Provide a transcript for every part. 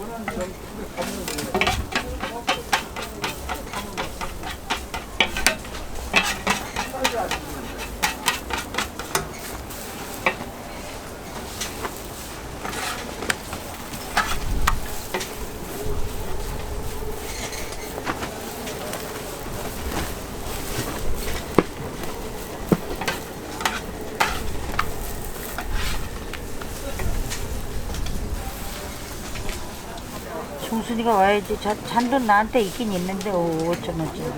원하는 점에 가면 돼요. 네가 와야지. 자, 잔돈 나한테 있긴 있는데 오, 5천 원짜리.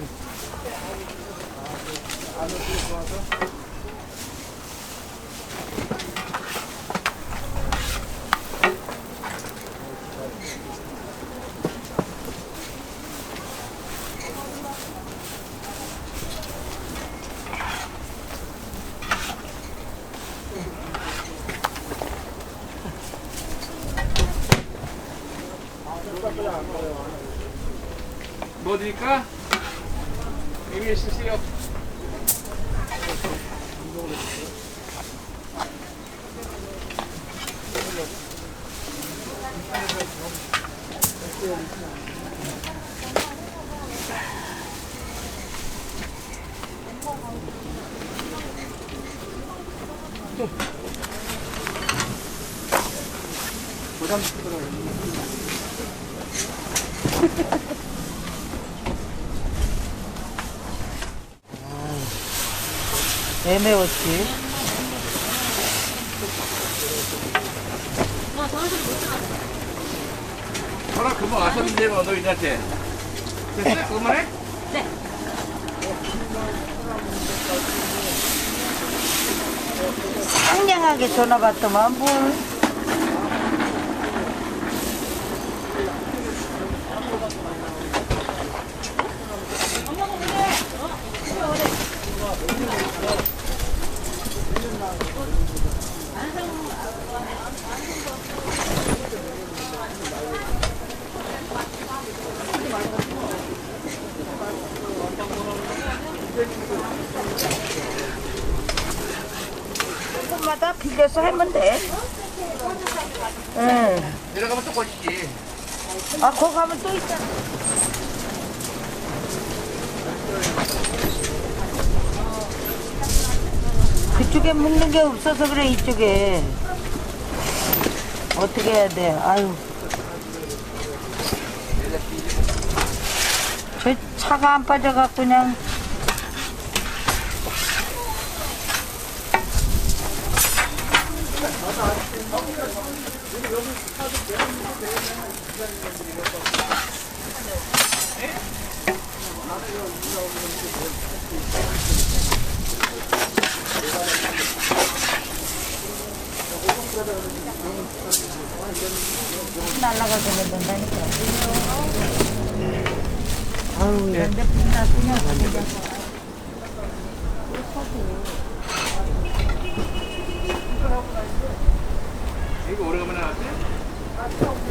뭐 드릴까? 여기 쓰세요. 애매웠지. 전화 금방 왔었는데 뭐 너희들한테. 됐어? 그만해? 상냥하게 전화 받더만 뭘. 조금마다 빌려서 하면 돼. 응. 내려가면 또 걸리지. 아, 거기 가면 또 있잖아. 그쪽에 묶는 게 없어서 그래, 이쪽에. 어떻게 해야 돼? 아유. 저 차가 안 빠져갖고 그냥. 날라가게 된다니까. 아우, 이런데 불나 그냥 그냥. I'm